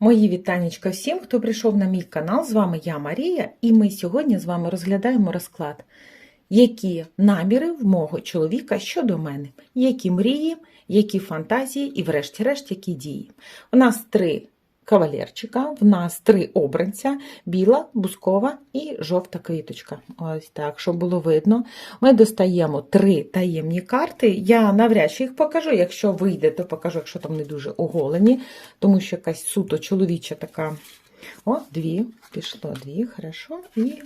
Мої вітанечка всім, хто прийшов на мій канал. З вами я Марія, і ми сьогодні з вами розглядаємо розклад, які наміри в мого чоловіка щодо мене, які мрії, які фантазії і, врешті-решт, які дії. У нас три кавалерчика, в нас три обранця: біла, бускова і жовта квіточка. Ось так, щоб було видно. Ми достаємо три таємні карти. Я навряд чи їх покажу. Якщо вийде, то покажу, якщо там не дуже оголені, тому що якась суто чоловіча така. О, дві, пішло дві, хорошо. І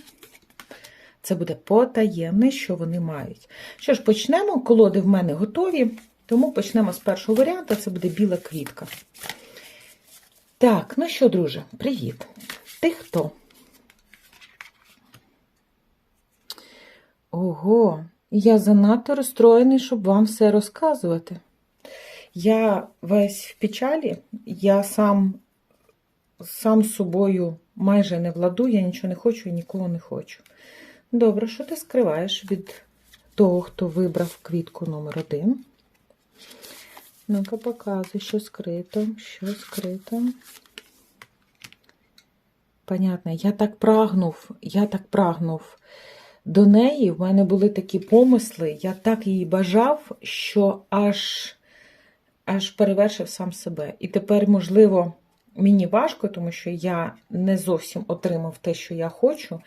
це буде потаємне, що вони мають. Що ж, почнемо. Колоди в мене готові, тому почнемо з першого варіанту, це буде біла квітка. Так, ну що, друже, привіт. Ти хто? Ого, я занадто розстроєний, щоб вам все розказувати. Я весь в печалі, я сам, сам з собою майже не владу, я нічого не хочу і нікого не хочу. Добре, що ти скриваєш від того, хто вибрав квітку номер один? Ну-ка, показуй, що скрито, що скрито. Понятно, я так прагнув, я так прагнув до неї. В мене були такі помисли, я так її бажав, що аж, аж перевершив сам себе. І тепер, можливо, мені важко, тому що я не зовсім отримав те, що я хочу.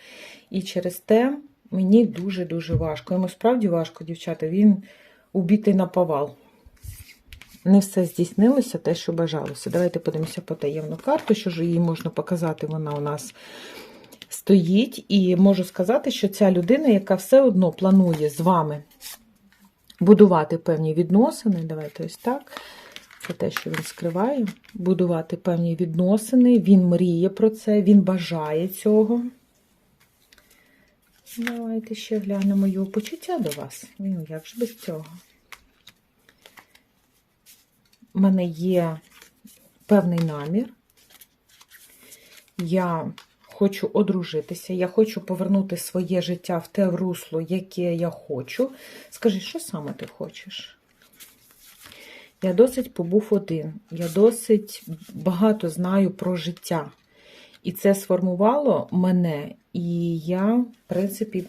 І через те мені дуже-дуже важко. Йому справді важко, дівчата, він убитий на повал. Не все здійснилося, те, що бажалося. Давайте подивимося по таємну карту, що ж її можна показати, вона у нас стоїть. І можу сказати, що ця людина, яка все одно планує з вами будувати певні відносини, давайте ось так. Це те, що він скриває, будувати певні відносини, він мріє про це, він бажає цього. Давайте ще глянемо його почуття до вас. Ну, як ж без цього? У мене є певний намір. Я хочу одружитися, я хочу повернути своє життя в те русло, яке я хочу. Скажи, що саме ти хочеш? Я досить побув один. Я досить багато знаю про життя. І це сформувало мене. І я, в принципі,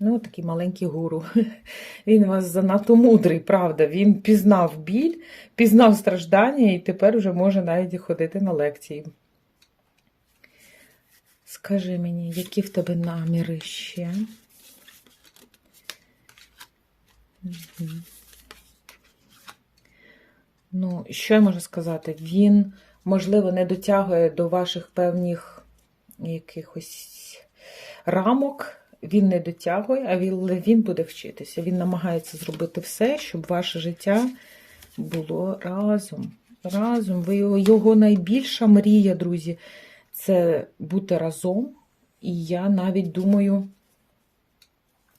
ну, такий маленький гуру. Він у вас занадто мудрий, правда. Він пізнав біль, пізнав страждання і тепер вже може навіть ходити на лекції. Скажи мені, які в тебе наміри ще? Ну, що я можу сказати? Він, можливо, не дотягує до ваших певних якихось рамок. Він не дотягує, а він, він буде вчитися. Він намагається зробити все, щоб ваше життя було разом. Разом. Ви його, найбільша мрія, друзі, це бути разом. І я навіть думаю,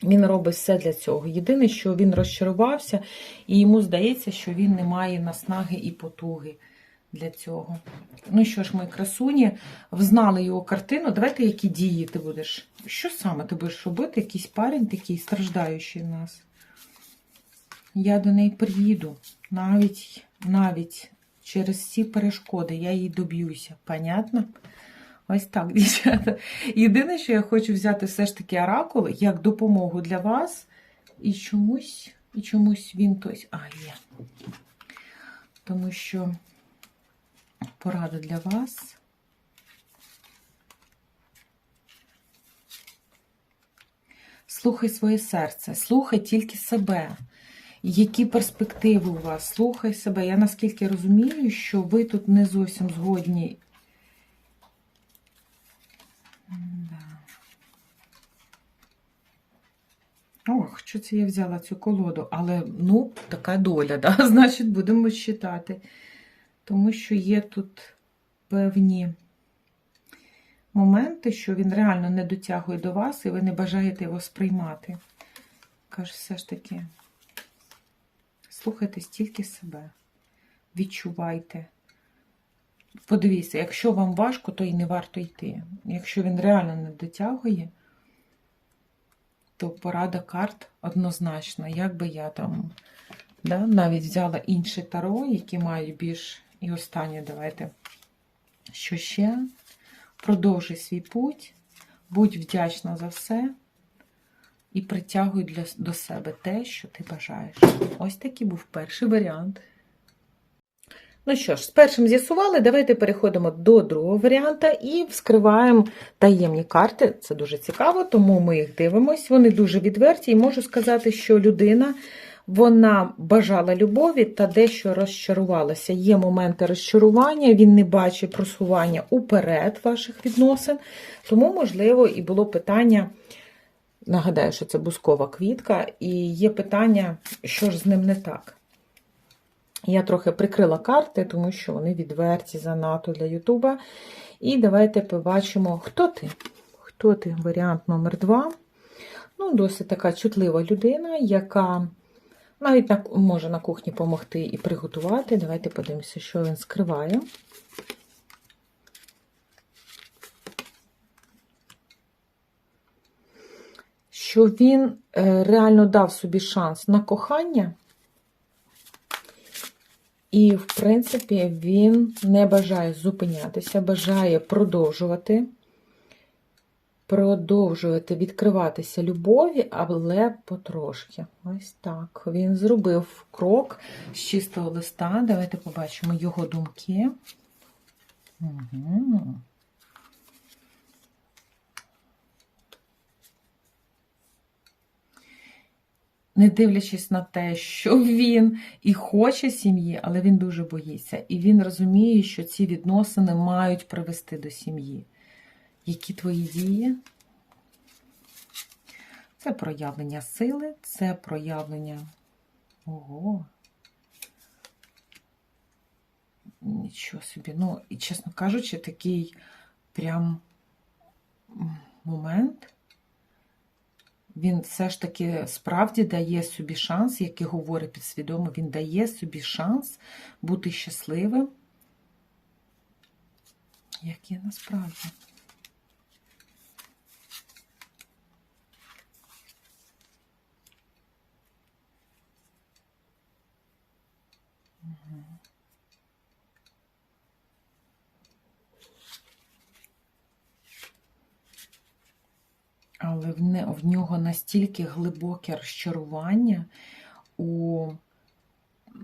він робить все для цього. Єдине, що він розчарувався, і йому здається, що він не має наснаги і потуги для цього. Ну що ж, мої красуні, взнали його картину. Давайте, які дії ти будеш. Що саме ти будеш робити? Якийсь парень такий страждаючий в нас. Я до неї приїду. Навіть, навіть через ці перешкоди я їй доб'юся. Понятно? Ось так, дівчата. Єдине, що я хочу взяти все ж таки оракул як допомогу для вас. І чомусь, і чомусь він тось. А, є. Тому що порада для вас. Слухай своє серце, слухай тільки себе. Які перспективи у вас? Слухай себе. Я наскільки розумію, що ви тут не зовсім згодні. Ох, що це я взяла цю колоду, але, ну, така доля, да? значить, будемо читати. Тому що є тут певні моменти, що він реально не дотягує до вас, і ви не бажаєте його сприймати. Каже, все ж таки, слухайте стільки себе, відчувайте. Подивіться, якщо вам важко, то і не варто йти. Якщо він реально не дотягує, то порада карт однозначна. Як би я там да, навіть взяла інші таро, які мають більш. І останнє давайте Що ще? Продовжуй свій путь, будь вдячна за все і притягуй для, до себе те, що ти бажаєш. Ось такий був перший варіант. Ну що ж, з першим з'ясували, давайте переходимо до другого варіанта і вскриваємо таємні карти. Це дуже цікаво, тому ми їх дивимось. Вони дуже відверті, і можу сказати, що людина вона бажала любові та дещо розчарувалася. Є моменти розчарування, він не бачить просування уперед ваших відносин, тому, можливо, і було питання. Нагадаю, що це бускова квітка, і є питання, що ж з ним не так. Я трохи прикрила карти, тому що вони відверті занадто для Ютуба. І давайте побачимо, хто ти. Хто ти? Варіант номер два. Ну, досить така чутлива людина, яка навіть на, може на кухні допомогти і приготувати. Давайте подивимося, що він скриває. Що він е, реально дав собі шанс на кохання. І, в принципі, він не бажає зупинятися, бажає продовжувати, продовжувати відкриватися любові, але потрошки. Ось так. Він зробив крок з чистого листа. Давайте побачимо його думки. Угу. не дивлячись на те, що він і хоче сім'ї, але він дуже боїться. І він розуміє, що ці відносини мають привести до сім'ї. Які твої дії? Це проявлення сили, це проявлення. Ого. Нічого собі. Ну, і, чесно кажучи, такий прям момент він все ж таки справді дає собі шанс, як і говорить підсвідомо, він дає собі шанс бути щасливим, як є насправді. Але в, нього настільки глибоке розчарування у.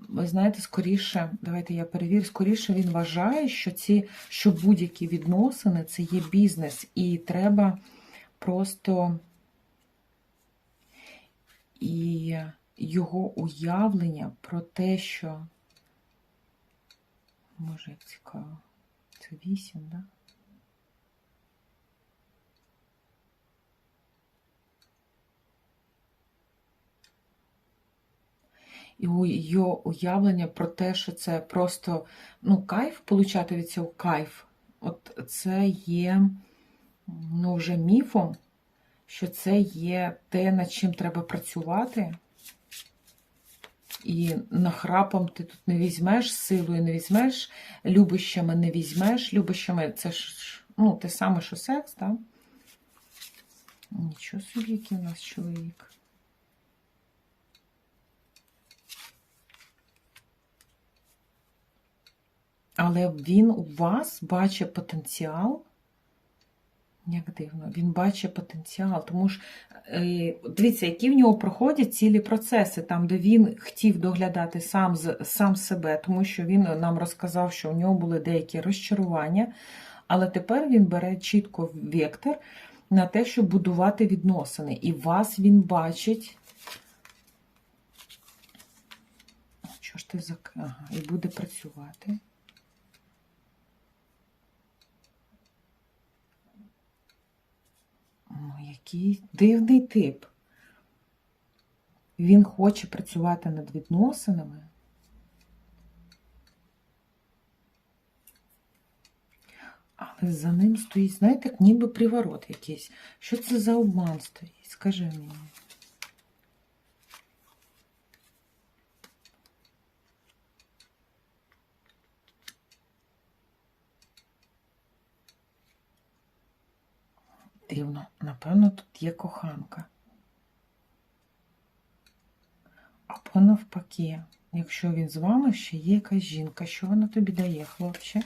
Ви знаєте, скоріше, давайте я перевірю, скоріше він вважає, що ці, що будь-які відносини це є бізнес, і треба просто і його уявлення про те, що, може, цікаво, це вісім, так? Да? І його уявлення про те, що це просто ну, кайф, получати від цього кайф, от це є ну, вже міфом, що це є те, над чим треба працювати. І нахрапом ти тут не візьмеш, силою не візьмеш, любищами не візьмеш. Любищами це ж ну, те саме, що секс, так? Нічого собі, який у нас чоловік. Але він у вас бачить потенціал. Як дивно, він бачить потенціал. Тому ж, е, дивіться, які в нього проходять цілі процеси, там, де він хотів доглядати сам сам себе, тому що він нам розказав, що у нього були деякі розчарування, але тепер він бере чітко вектор на те, щоб будувати відносини. І вас він бачить. Що ж ти за. Ага, і буде працювати. Який дивний тип. Він хоче працювати над відносинами. Але за ним стоїть, знаєте, ніби приворот якийсь. Що це за обман стоїть? Скажи мені. напевно, напевно, тут є коханка. Або навпаки, якщо він з вами ще є якась жінка, що вона тобі дає, хлопче?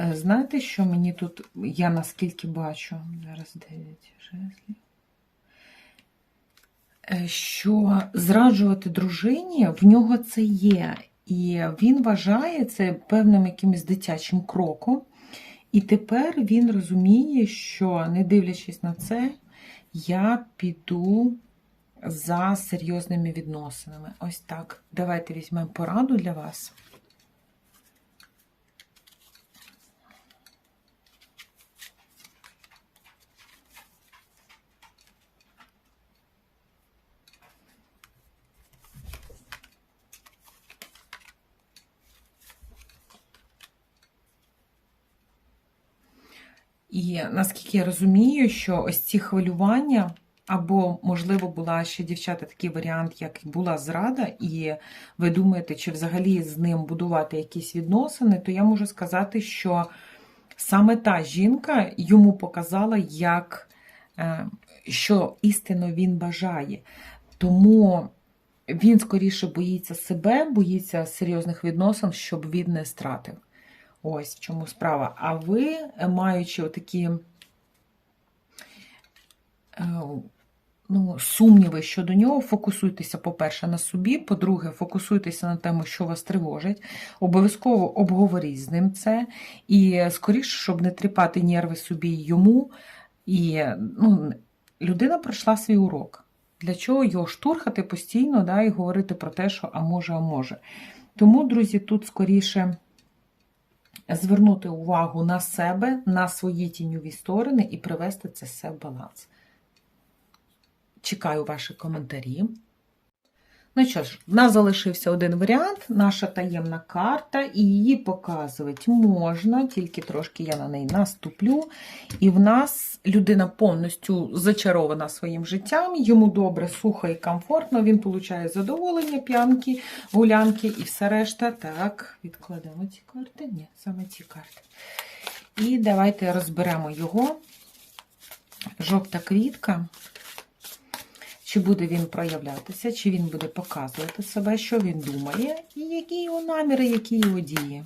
Е, знаєте, що мені тут я наскільки бачу? Зараз 9 жезлів що зраджувати дружині в нього це є. І він вважає це певним якимось дитячим кроком. І тепер він розуміє, що, не дивлячись на це, я піду за серйозними відносинами. Ось так. Давайте візьмемо пораду для вас. І наскільки я розумію, що ось ці хвилювання, або, можливо, була ще дівчата такий варіант, як була зрада, і ви думаєте, чи взагалі з ним будувати якісь відносини, то я можу сказати, що саме та жінка йому показала, як, е, що істинно він бажає. Тому він скоріше боїться себе, боїться серйозних відносин, щоб він не стратив. Ось в чому справа. А ви, маючи такі е, ну, сумніви щодо нього, фокусуйтеся, по-перше, на собі, по-друге, фокусуйтеся на тему, що вас тривожить. Обов'язково обговоріть з ним це. І скоріше, щоб не тріпати нерви собі йому. І ну, людина пройшла свій урок. Для чого його штурхати постійно да, і говорити про те, що а може, а може. Тому, друзі, тут скоріше звернути увагу на себе, на свої тіньові сторони і привести це все в баланс. Чекаю ваші коментарі. Ну що ж, в нас залишився один варіант, наша таємна карта, і її показувати можна, тільки трошки я на неї наступлю. І в нас людина повністю зачарована своїм життям, йому добре, сухо і комфортно, він отримує задоволення, п'янки, гулянки і все решта. Так, відкладемо ці карти. Ні, саме ці карти. І давайте розберемо його. Жовта квітка. Чи буде він проявлятися, чи він буде показувати себе, що він думає, і які його наміри, які його дії.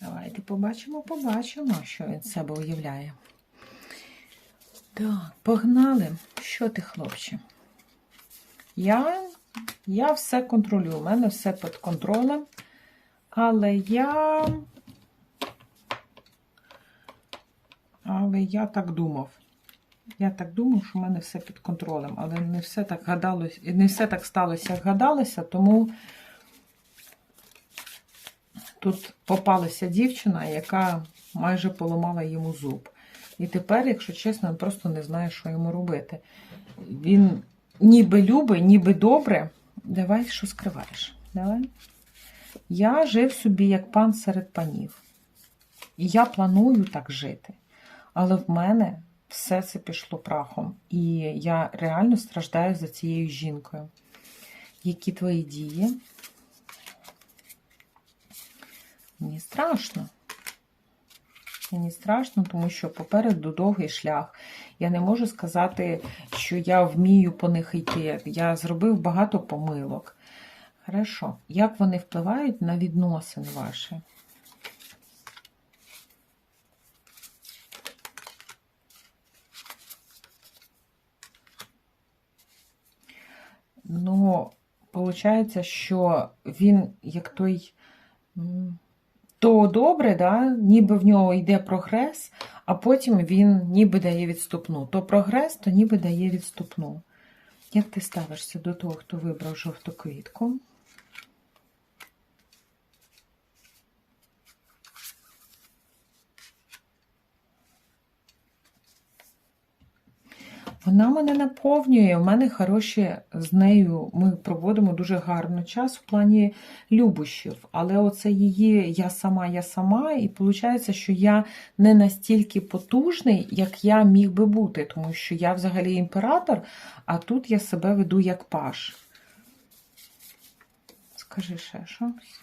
Давайте побачимо, побачимо, що він себе уявляє. Так, погнали. Що ти, хлопче? Я я все контролюю, у мене все під контролем, але я. Але я так думав. Я так думав, що в мене все під контролем, але не все так гадалося, не все так сталося, як гадалося, тому тут попалася дівчина, яка майже поламала йому зуб. І тепер, якщо чесно, він просто не знає, що йому робити. Він ніби любить, ніби добре. Давай, що скриваєш? Давай. Я жив собі як пан серед панів. І я планую так жити. Але в мене все це пішло прахом. І я реально страждаю за цією жінкою. Які твої дії? Мені страшно. Мені страшно, тому що попереду довгий шлях. Я не можу сказати, що я вмію по них йти. Я зробив багато помилок. Хорошо. Як вони впливають на відносини ваші? Ну, виходить, що він як той то добре, да? ніби в нього йде прогрес, а потім він ніби дає відступну. То прогрес, то ніби дає відступну. Як ти ставишся до того, хто вибрав жовту квітку? Вона мене наповнює, у мене хороші з нею. Ми проводимо дуже гарно час в плані любощів. Але оце її я сама, я сама, і виходить, що я не настільки потужний, як я міг би бути, тому що я взагалі імператор, а тут я себе веду як паш. Скажи ще щось.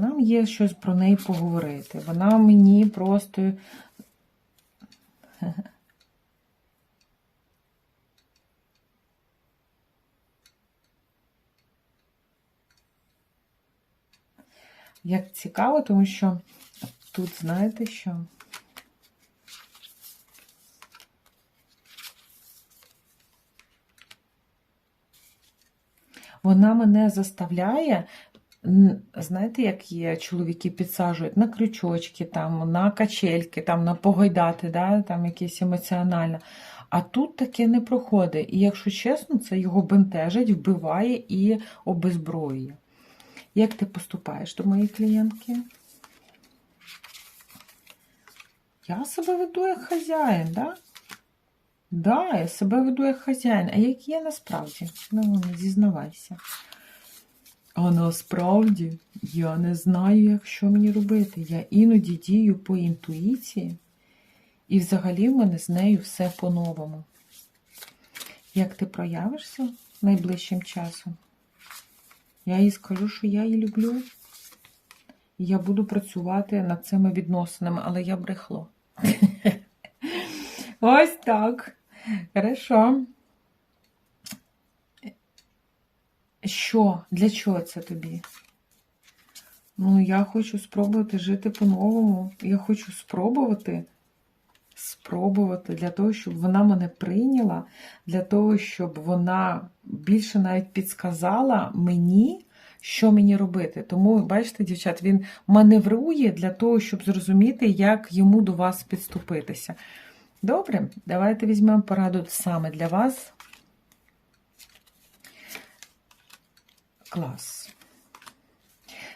Нам є щось про неї поговорити. Вона мені просто. Як цікаво, тому що тут знаєте що? Вона мене заставляє, знаєте, як є чоловіки підсаджують на крючочки, там, на качельки, там, на погойдати, да, там якесь емоціональне. А тут таке не проходить. І якщо чесно, це його бентежить, вбиває і обезброює. Як ти поступаєш до моєї клієнтки? Я себе веду як хазяїн, да? Да, я себе веду як хазяїн. А як є насправді? Ну, не зізнавайся. А насправді я не знаю, як що мені робити. Я іноді дію по інтуїції, і взагалі в мене з нею все по-новому. Як ти проявишся найближчим часом? Я їй скажу, що я її люблю. І я буду працювати над цими відносинами, але я брехло. Ось так. Хорошо. Що? Для чого це тобі? Ну, я хочу спробувати жити по-новому. Я хочу спробувати. Спробувати для того, щоб вона мене прийняла, для того, щоб вона більше навіть підсказала мені, що мені робити. Тому, бачите, дівчат, він маневрує для того, щоб зрозуміти, як йому до вас підступитися. Добре, давайте візьмемо пораду саме для вас. Клас.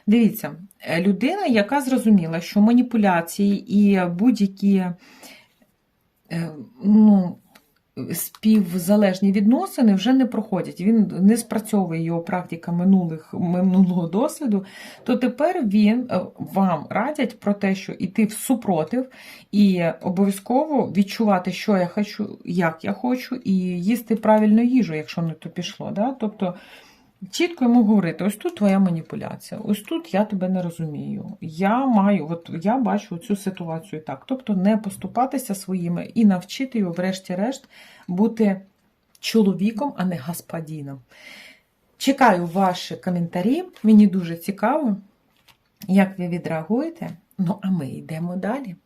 Дивіться, людина, яка зрозуміла, що маніпуляції і будь-які ну, співзалежні відносини вже не проходять. Він не спрацьовує його практика минулих, минулого досвіду, то тепер він е, вам радять про те, що йти в супротив і обов'язково відчувати, що я хочу, як я хочу, і їсти правильну їжу, якщо не то пішло. Да? Тобто чітко йому говорити: ось тут твоя маніпуляція, ось тут я тебе не розумію. Я маю, от я бачу цю ситуацію так. Тобто не поступатися своїми і навчити його, врешті-решт, бути чоловіком, а не господином. Чекаю ваші коментарі. Мені дуже цікаво, як ви відреагуєте. Ну, а ми йдемо далі.